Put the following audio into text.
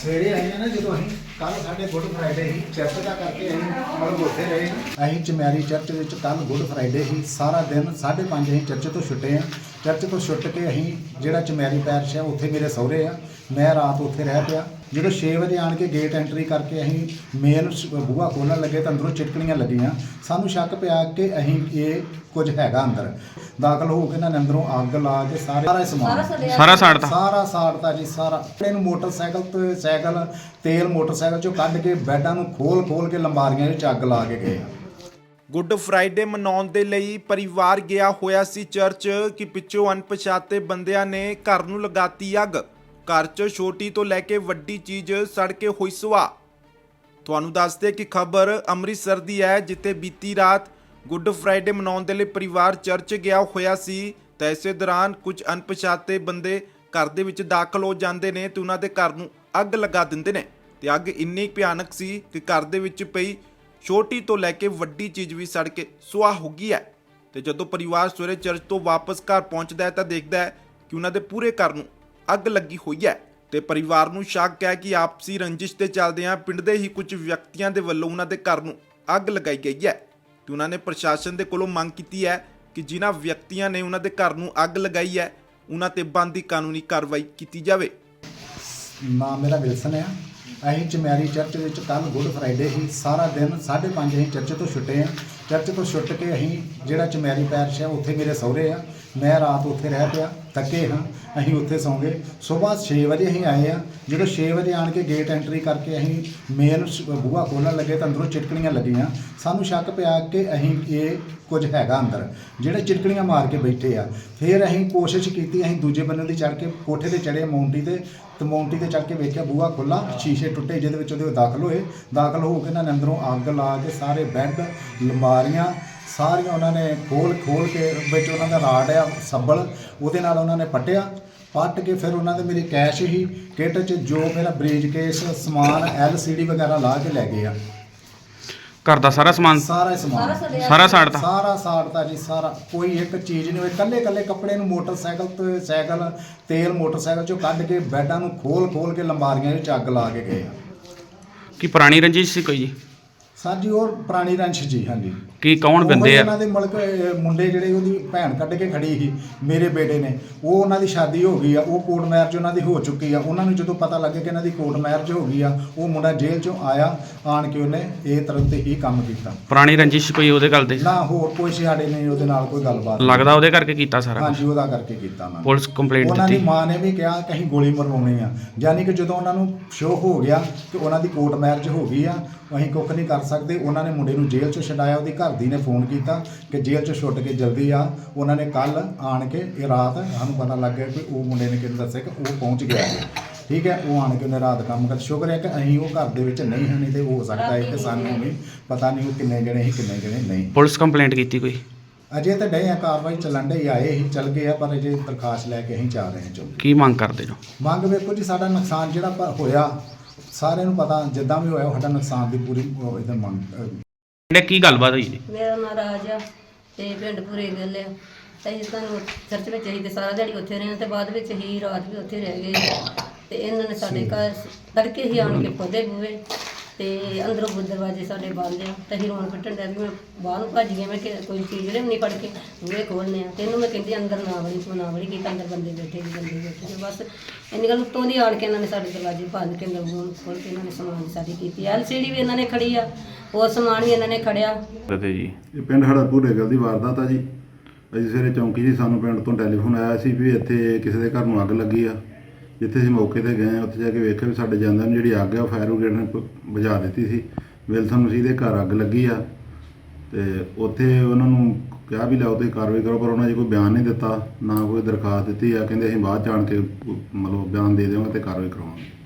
ਸਵੇਰੇ ਆਏ ਆ ਨਾ, ਜਦੋਂ ਅਸੀਂ ਕੱਲ ਸਾਡੇ ਗੁੱਡ ਫਰਾਈਡੇ ਸੀ, ਚਰਚ ਦਾ ਕਰਕੇ ਅਸੀਂ ਮਤਲਬ ਉੱਥੇ ਰਹੇ ਹਾਂ। ਅਸੀਂ ਚਮੈਰੀ ਚਰਚ ਵਿੱਚ ਕੱਲ ਗੁੱਡ ਫਰਾਈਡੇ ਸੀ, ਸਾਰਾ ਦਿਨ 5:30 ਅਸੀਂ ਚਰਚ ਤੋਂ ਛੁੱਟੇ ਆ। ਚਰਚ ਤੋਂ ਛੁੱਟ ਕੇ ਅਸੀਂ ਜਿਹੜਾ ਚਮੈਰੀ ਪੈਰਸ਼ ਆ ਉੱਥੇ ਮੇਰੇ ਸਹੁਰੇ ਆ। ਮੈਂ ਰਾਤ ਉੱਥੇ ਰਹਿ ਪਿਆ। ਜਦੋਂ 6 ਵਜੇ ਆਣ ਕੇ ਗੇਟ ਐਂਟਰੀ ਕਰਕੇ ਅਸੀਂ ਮੇਨ ਬੂਹਾ ਖੋਲਣ ਲੱਗੇ ਤਾਂ ਅੰਦਰੋਂ ਚਿਟਕਣੀਆਂ ਲੱਗੀਆਂ। ਸਾਨੂੰ ਸ਼ੱਕ ਪਿਆ ਕਿ ਅਸੀਂ ਇਹ ਕੁਝ ਹੈਗਾ ਅੰਦਰ। ਦਾਖਲ ਹੋ ਕੇ ਇਹਨਾਂ ਨੇ ਅੰਦਰੋਂ ਅੱਗ ਲਾ ਕੇ ਸਾਰੇ ਸਾਰਾ ਸਮਾਨ। ਸਾਰਾ ਸਾੜਤਾ। ਸਾਰਾ ਸਾੜਤਾ ਜੀ ਸਾਰਾ। ਇਹਨੂੰ ਮੋਟਰਸਾਈਕਲ ਤੇ ਸਾਈਕਲ ਤੇਲ ਮੋਟਰਸਾਈਕਲ ਚੋਂ ਕੱਢ ਕੇ ਬੈੱਡਾਂ ਨੂੰ ਖੋਲ ਖੋਲ ਕੇ ਲੰਬਾਰੀਆਂ ਵਿੱਚ ਅੱਗ ਲਾ ਕੇ ਗਏ ਗੁੱਡ ਫਰਾਈਡੇ ਮਨਾਉਣ ਦੇ ਲਈ ਪਰਿਵਾਰ ਗਿਆ ਹੋਇਆ ਸੀ ਚਰਚ ਕਿ ਪਿੱਛੋਂ ਅਣਪਛਾਤੇ ਬੰਦਿਆਂ ਨੇ ਘਰ ਨੂੰ ਲਗਾਤੀ ਅੱਗ। ਘਰ 'ਚ ਛੋਟੀ ਤੋਂ ਲੈ ਕੇ ਵੱਡੀ ਚੀਜ਼ ਸੜ ਕੇ ਹੋਈ ਸੁਆਹ। ਤੁਹਾਨੂੰ ਦੱਸਦੇ ਕਿ ਖਬਰ ਅੰਮ੍ਰਿਤਸਰ ਦੀ ਹੈ, ਜਿੱਥੇ ਬੀਤੀ ਰਾਤ ਗੁੱਡ ਫਰਾਈਡੇ ਮਨਾਉਣ ਦੇ ਲਈ ਪਰਿਵਾਰ ਚਰਚ ਗਿਆ ਹੋਇਆ ਸੀ। ਤਾਂ ਇਸੇ ਦੌਰਾਨ ਕੁਝ ਅਣਪਛਾਤੇ ਬੰਦੇ ਘਰ ਦੇ ਵਿੱਚ ਦਾਖਲ ਹੋ ਜਾਂਦੇ ਨੇ ਤੇ ਉਹਨਾਂ ਦੇ ਘਰ ਨੂੰ ਅੱਗ ਲਗਾ ਦਿੰਦੇ ਨੇ। ਤੇ ਅੱਗ ਇੰਨੀ ਭਿਆਨਕ ਸੀ ਕਿ ਘਰ ਦੇ ਵਿੱਚ ਪਈ ਛੋਟੀ ਤੋਂ ਲੈ ਕੇ ਵੱਡੀ ਚੀਜ਼ ਵੀ ਸੜ ਕੇ ਸੁਆਹ ਹੋ ਗਈ ਹੈ। ਤੇ ਜਦੋਂ ਪਰਿਵਾਰ ਸਵੇਰੇ ਚਰਚ ਤੋਂ ਵਾਪਸ ਘਰ ਪਹੁੰਚਦਾ ਹੈ ਤਾਂ ਦੇਖਦਾ ਹੈ ਕਿ ਉਹਨਾਂ ਦੇ ਪੂਰੇ ਘਰ ਨੂੰ ਅੱਗ ਲੱਗੀ ਹੋਈ ਹੈ ਤੇ ਪਰਿਵਾਰ ਨੂੰ ਸ਼ੱਕ ਹੈ ਕਿ ਆਪਸੀ ਰੰਜਿਸ਼ ਦੇ ਚੱਲਦਿਆਂ ਪਿੰਡ ਦੇ ਹੀ ਕੁਝ ਵਿਅਕਤੀਆਂ ਦੇ ਵੱਲੋਂ ਉਹਨਾਂ ਦੇ ਘਰ ਨੂੰ ਅੱਗ ਲਗਾਈ ਗਈ ਹੈ ਤੇ ਉਹਨਾਂ ਨੇ ਪ੍ਰਸ਼ਾਸਨ ਦੇ ਕੋਲੋਂ ਮੰਗ ਕੀਤੀ ਹੈ ਕਿ ਜਿਨ੍ਹਾਂ ਵਿਅਕਤੀਆਂ ਨੇ ਉਹਨਾਂ ਦੇ ਘਰ ਨੂੰ ਅੱਗ ਲਗਾਈ ਹੈ, ਉਹਨਾਂ ਤੇ ਬਣਦੀ ਕਾਨੂੰਨੀ ਕਾਰਵਾਈ ਕੀਤੀ ਜਾਵੇ। ਨਾਮ ਮੇਰਾ ਵਿਲਸਨ ਆ। ਅਸੀਂ ਚਮੈਰੀ ਚਰਚ ਵਿੱਚ ਕੱਲ ਗੁੱਡ ਫਰਾਈਡੇ ਹੀ ਸਾਰਾ ਦਿਨ 5:30 ਅਸੀਂ ਚਰਚ ਤੋਂ ਛੁੱਟੇ ਆ। ਚਰਚ ਤੋਂ ਛੁੱਟ ਕੇ ਅਸੀਂ ਜਿਹੜਾ ਚਮੈਰੀ ਪੈਰਸ਼ ਆ, ਉੱਥੇ ਮੇਰੇ ਸਹੁਰੇ ਆ। ਮੈਂ ਰਾਤ ਉੱਥੇ ਰਹਿ ਪਿਆ, ਥੱਕੇ ਹਾਂ, ਅਸੀਂ ਉੱਥੇ ਸੌਂਗੇ ਸਵੇਰ 6 ਵਜੇ ਅਸੀਂ ਆਏ ਆ ਜਦੋਂ 6 ਵਜੇ ਆਣ ਕੇ ਗੇਟ ਐਂਟਰੀ ਕਰਕੇ ਅਸੀਂ ਮੇਨ ਬੂਹਾ ਖੋਲਣ ਲੱਗੇ ਤਾਂ ਅੰਦਰੋਂ ਚਿਟਕਣੀਆਂ ਲੱਗੀਆਂ। ਸਾਨੂੰ ਸ਼ੱਕ ਪਿਆ ਕਿ ਅਸੀਂ ਇਹ ਕੁਝ ਹੈਗਾ ਅੰਦਰ। ਜਿਹੜੇ ਚਿਟਕਣੀਆਂ ਮਾਰ ਕੇ ਬੈਠੇ ਆ, ਫਿਰ ਅਸੀਂ ਕੋਸ਼ਿਸ਼ ਕੀਤੀ, ਅਸੀਂ ਦੂਜੇ ਬੰਨੇ ਦੀ ਚੜ ਕੇ ਕੋਠੇ ਤੇ ਚੜੇ ਮੌਂਟੀ ਤੇ ਤੇ ਮੌਂਟੀ ਤੇ ਚੜ ਕੇ ਵੇਖਿਆ, ਬੂਹਾ ਖੁੱਲਾ ਸ਼ੀਸ਼ੇ ਟੁੱਟੇ, ਜਿਹਦੇ ਵਿੱਚ ਉਹਦੇ ਦਾਖਲ ਹੋਏ। ਦਾਖਲ ਹੋ ਕੇ ਇਹਨਾਂ ਨੇ ਅੰਦਰੋਂ ਅੱਗ ਲਾ ਕੇ ਸਾਰੇ ਬੈੱਡ ਲੰਬਾਰੀਆਂ ਸਾਰੀਆਂ ਉਹਨਾਂ ਨੇ ਖੋਲ ਖੋਲ ਕੇ ਵਿੱਚ ਉਹਨਾਂ ਦਾ ਰਾਡ ਆ ਸੱਬਲ ਉਹਦੇ ਨਾਲ ਉਹਨਾਂ ਨੇ ਪੱਟਿਆ ਪੱਟ ਕੇ ਫਿਰ ਉਹਨਾਂ ਦੇ ਮੇਰੀ ਕੈਸ਼ ਹੀ ਕਿੱਟ 'ਚ ਜੋ ਮੇਰਾ ਬ੍ਰੀਜ ਕੇਸ ਸਮਾਨ ਐਲਸੀਡੀ ਵਗੈਰਾ ਲਾ ਕੇ ਲੈ ਗਏ ਆ। ਘਰ ਦਾ ਸਾਰਾ ਸਮਾਨ? ਸਾਰਾ ਹੀ ਸਮਾਨ। ਸਾਰਾ ਸਾੜਤਾ? ਸਾਰਾ ਸਾੜਤਾ ਜੀ ਸਾਰਾ। ਕੋਈ ਇੱਕ ਚੀਜ਼ ਨਹੀਂ ਹੋਈ। ਕੱਲੇ ਕੱਲੇ ਕੱਪੜੇ ਨੂੰ ਮੋਟਰਸਾਈਕਲ ਤੇ ਸਾਈਕਲ ਤੇਲ ਮੋਟਰਸਾਈਕਲ ਚੋਂ ਕੱਢ ਕੇ ਬੈੱਡਾਂ ਨੂੰ ਖੋਲ ਖੋਲ ਕੇ ਲੰਬਾਰੀਆਂ ਵਿੱਚ ਅੱਗ ਲਾ ਕੇ ਗਏ ਆ। ਕੀ ਪੁਰਾਣੀ ਰੰਜਿਸ਼ ਸੀ ਕੋਈ ਜੀ? ਸਰ ਜੀ ਉਹ ਪੁਰਾਣੀ ਰੰਸ਼ ਜੀ ਹਾਂਜੀ। ਕੀ ਕੌਣ ਬੰਦੇ ਆ? ਉਹਨਾਂ ਦੇ ਮੁਲਕ ਮੁੰਡੇ ਜਿਹੜੇ ਉਹਦੀ ਭੈਣ ਕੱਢ ਕੇ ਖੜੀ ਸੀ ਮੇਰੇ ਬੇਟੇ ਨੇ। ਉਹ ਉਹਨਾਂ ਦੀ ਸ਼ਾਦੀ ਹੋ ਗਈ ਆ ਉਹ ਕੋਰਟ ਮੈਰਿਜ ਉਹਨਾਂ ਦੀ ਹੋ ਚੁੱਕੀ ਆ। ਉਹਨਾਂ ਨੂੰ ਜਦੋਂ ਪਤਾ ਲੱਗੇ ਕਿ ਇਹਨਾਂ ਦੀ ਕੋਰਟ ਮੈਰਿਜ ਹੋ ਗਈ ਆ ਉਹ ਮੁੰਡਾ ਜੇਲ੍ਹ ਚੋਂ ਆਇਆ ਆਣ ਕੇ ਉਹਨੇ ਇਹ ਤਰ੍ਹਾਂ ਤੇ ਹੀ ਕੰਮ ਕੀਤਾ। ਪੁਰਾਣੀ ਰੰਜਿਸ਼ ਕੋਈ ਉਹਦੇ ਗੱਲ ਦੇ? ਨਾ ਹੋਰ ਕੋਈ ਸਾਡੇ ਨੇ ਉਹਦੇ ਨਾਲ ਕੋਈ ਗੱਲਬਾਤ। ਲੱਗਦਾ ਉਹਦੇ ਕਰਕੇ ਕੀਤਾ ਸਾਰਾ ਕੁਛ। ਹਾਂਜੀ ਉਹਦਾ ਕਰਕੇ ਕੀਤਾ ਉਹਨਾਂ ਨੇ। ਪੁਲਿਸ ਕੰਪਲੇਂਟ ਉਹਨਾਂ ਦੀ ਦਿੱਤੀ? ਮਾਂ ਨੇ ਵੀ ਕਿਹਾ ਕਿ ਅਸੀਂ ਗੋਲੀ ਮਰਵਾਉਣੀ ਆ। ਯਾਨੀ ਕਿ ਜਦੋਂ ਉਹਨਾਂ ਨੂੰ ਸ਼ੋਅ ਹੋ ਗਿਆ ਕਿ ਉਹਨਾਂ ਦੀ ਕੋਰਟ ਮੈਰਿਜ ਹੋ ਗਈ ਆ ਅਸੀਂ ਕੁੱਖ ਨਹੀਂ ਕਰ ਸਕਦੇ। ਉਹਨਾਂ ਨੇ ਮੁੰਡੇ ਨੂੰ ਜੇਲ੍ਹ ਚੋਂ ਛਡਾਇਆ ਉਹਦੀ ਘਰ ਦੀ ਨੇ ਫੋਨ ਕੀਤਾ ਕਿ ਜੇਲ੍ਹ ਚੋਂ ਛੁੱਟ ਕੇ ਜਲਦੀ ਆ। ਉਹਨਾਂ ਨੇ ਕੱਲ ਆਣ ਕੇ ਇਹ ਰਾਤ ਸਾਨੂੰ ਪਤਾ ਲੱਗ ਗਿਆ ਕਿ ਉਹ ਮੁੰਡੇ ਨੇ ਕਿਹਨੂੰ ਦੱਸਿਆ ਕਿ ਉਹ ਪਹੁੰਚ ਗਿਆ ਹੈ। ਠੀਕ ਹੈ ਉਹ ਆਣ ਕੇ ਉਹਨੇ ਰਾਤ ਕੰਮ ਕਰ ਸ਼ੁਕਰ ਹੈ ਕਿ ਅਸੀਂ ਉਹ ਘਰ ਦੇ ਵਿੱਚ ਨਹੀਂ ਹਾਂ ਨਹੀਂ ਤੇ ਹੋ ਸਕਦਾ ਹੈ ਕਿ ਸਾਨੂੰ ਵੀ ਪਤਾ ਨਹੀਂ ਉਹ ਕਿੰਨੇ ਜਣੇ ਸੀ ਕਿੰਨੇ ਜਣੇ ਨਹੀਂ। ਪੁਲਿਸ ਕੰਪਲੇਂਟ ਕੀਤੀ ਕੋਈ? ਅਜੇ ਤਾਂ ਡੇ ਆ ਕਾਰਵਾਈ ਚੱਲਣ ਡੇ ਆਏ ਹੀ ਚੱਲ ਗਏ ਆ ਪਰ ਅਜੇ ਦਰਖਾਸਤ ਲੈ ਕੇ ਅਸੀਂ ਜਾ ਰਹੇ ਹਾਂ ਚੌਂਕੀ। ਕੀ ਮੰਗ ਕਰਦੇ ਜੋ ਮੰਗ ਵੇਖੋ ਜੀ ਸਾਡਾ ਨੁਕਸਾਨ ਜਿਹੜਾ ਪ- ਹੋਇਆ ਸਾਰਿਆਂ ਨੂੰ ਪਤਾ ਜਿੱਦਾਂ ਵੀ ਹੋਇਆ ਸਾਡਾ ਨੁਕਸਾਨ ਦੀ ਪੂਰੀ ਇਹਦਾ ਮੰਗ ਇਹਨੇ ਕੀ ਗੱਲਬਾਤ ਹੋਈ ਜੀ? ਮੇਰਾ ਨਾਂ ਰਾਜ ਆ ਤੇ ਪਿੰਡ ਪੂਰੇ ਗੱਲ ਆ। ਤੇ ਅਸੀਂ ਤੁਹਾਨੂੰ ਚਰਚ ਵਿੱਚ ਅਸੀਂ ਤੇ ਸਾਰਾ ਦਿਹਾੜੀ ਉੱਥੇ ਰਹੇ ਤੇ ਬਾਅਦ ਵਿੱਚ ਹੀ ਰਾਤ ਵੀ ਉੱਥੇ ਰਹਿ ਗਏ। ਤੇ ਇਹਨਾਂ ਨੇ ਸਾਡੇ ਘਰ ਤੜਕੇ ਹੀ ਆਣ ਕੇ ਖੋਦੇ ਬੂਏ ਤੇ ਅੰਦਰੋਂ ਦਰਵਾਜ਼ੇ ਸਾਡੇ ਬੰਦ ਆ ਤੇ ਅਸੀਂ ਰੋਣ ਪਿੱਟਣ ਡਿਆ ਵੀ ਮੈਂ ਬਾਹਰ ਨੂੰ ਭੱਜ ਗਿਆ ਮੈਂ ਕਿ ਕੋਈ ਚੀਜ਼ ਜਿਹੜੇ ਨਹੀਂ ਫੜ ਕੇ ਬੂਹੇ ਖੋਲਨੇ ਆ। ਤੇ ਇਹਨੂੰ ਮੈਂ ਕਹਿੰਦੀ ਅੰਦਰ ਨਾ ਵੜੀ ਤੂੰ ਨਾ ਵੜੀ ਕੀ ਅੰਦਰ ਬੰਦੇ ਬੈਠੇ ਜੀ ਬੰਦੇ ਬੈਠੇ ਜੀ ਬਸ ਇੰਨੀ ਗੱਲ ਉੱਤੋਂ ਦੀ ਆਣ ਕੇ ਇਹਨਾਂ ਨੇ ਸਾਡੇ ਦਰਵਾਜ਼ੇ ਬੰਦ ਕੇ ਅੰਦਰ ਬੂਹੇ ਖੋਲ ਕੇ ਇਹਨਾਂ ਨੇ ਸਮਾਨ ਸਾਡੀ ਕੀਤੀ। ਐਲਸੀਡੀ ਵੀ ਇਹਨਾਂ ਨੇ ਖੜੀ ਆ ਹੋਰ ਸਮਾਨ ਵੀ ਇਹਨਾਂ ਨੇ ਖੜਿਆ। ਤੇ ਜੀ। ਇਹ ਪਿੰਡ ਸਾਡਾ ਭੂਰੇ ਗੱਲ ਦੀ ਵਾਰਦਾਤ ਆ ਜੀ। ਅਸੀਂ ਸਵੇਰੇ ਚੌਂਕੀ ਜੀ ਸਾਨੂੰ ਪਿੰਡ ਤੋਂ ਟੈਲੀਫੋਨ ਆਇਆ ਸੀ ਵੀ ਇੱਥੇ ਕਿਸੇ ਦੇ ਘਰ ਨੂੰ ਅੱਗ ਲੱਗੀ ਆ। ਜਿੱਥੇ ਅਸੀਂ ਮੌਕੇ ਤੇ ਗਏ ਉੱਥੇ ਜਾ ਕੇ ਵੇਖਿਆ ਵੀ ਸਾਡੇ ਜਾਂਦਿਆਂ ਨੂੰ ਜਿਹੜੀ ਅੱਗ ਆ ਉਹ ਫਾਇਰ ਬ੍ਰਿਗੇਡ ਨੇ ਪ- ਬੁਝਾ ਦਿੱਤੀ ਸੀ। ਵਿਲਸਨ ਮਸੀਹ ਦੇ ਘਰ ਅੱਗ ਲੱਗੀ ਆ ਤੇ ਉੱਥੇ ਉਹਨਾਂ ਨੂੰ ਕਿਹਾ ਵੀ ਲਿਆਓ ਤੇ ਕਾਰਵਾਈ ਕਰੋ, ਪਰ ਉਹਨਾਂ ਨੇ ਕੋਈ ਬਿਆਨ ਨਹੀਂ ਦਿੱਤਾ, ਨਾ ਕੋਈ ਦਰਖਾਸਤ ਦਿੱਤੀ ਆ। ਕਹਿੰਦੇ ਅਸੀਂ ਬਾਅਦ ਚ ਆਣ ਕੇ, ਮਤਲਬ ਬਿਆਨ ਦੇ ਦੇਵਾਂਗੇ ਤੇ ਕਾਰਵਾਈ ਕਰਾਵਾਂਗੇ।